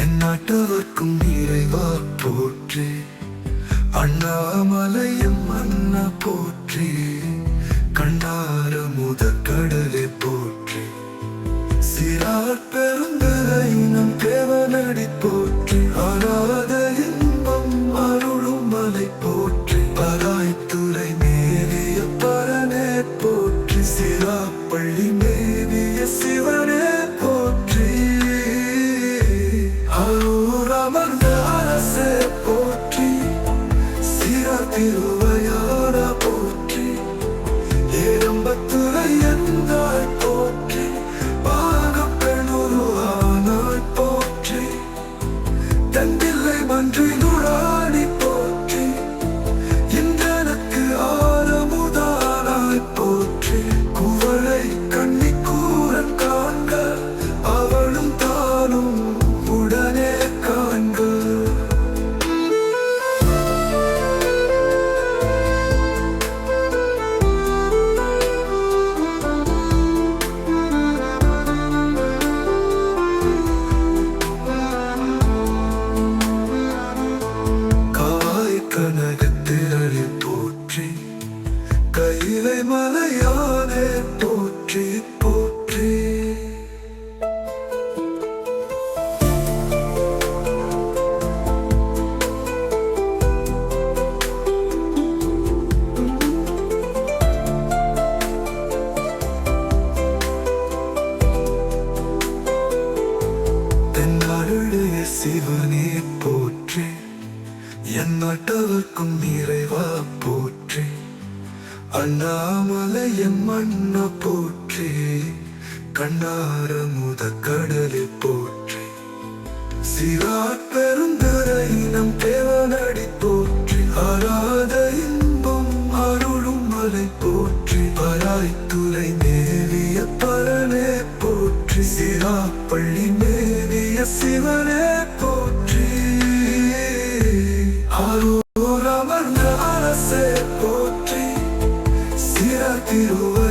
என் நாட்டவர்க்கும் இறைவா போற்று. அண்ணாமலையம் அண்ணா போற்று. கண்டார முத கடலை போற்று. சிறார் பெருந்தலை நம் தேவனடி போற்று. அராத இன்பம் அருளும் மலை போற்று. பராய்த்துறை போற்றி போற்றி. சிவனே போற்றி. என் நாட்டவர்க்கும் நிறைவா போற்றி. அண்ணாமலை என் மண்ணா போற்றி. போற்றி கண்ணார முத கடலில் போற்றி. சிறார் பெருந்தரை நம் தேவனடி போற்றி. அராத இன்பம் அருளும் மலை போற்றி. பராய்த்துறை மேவிய பரனே போற்றி. சிறா பள்ளி மேவிய சிவனே போற்றி. அருள் அமர்ந்த அரசே போற்றி. சிற திருவ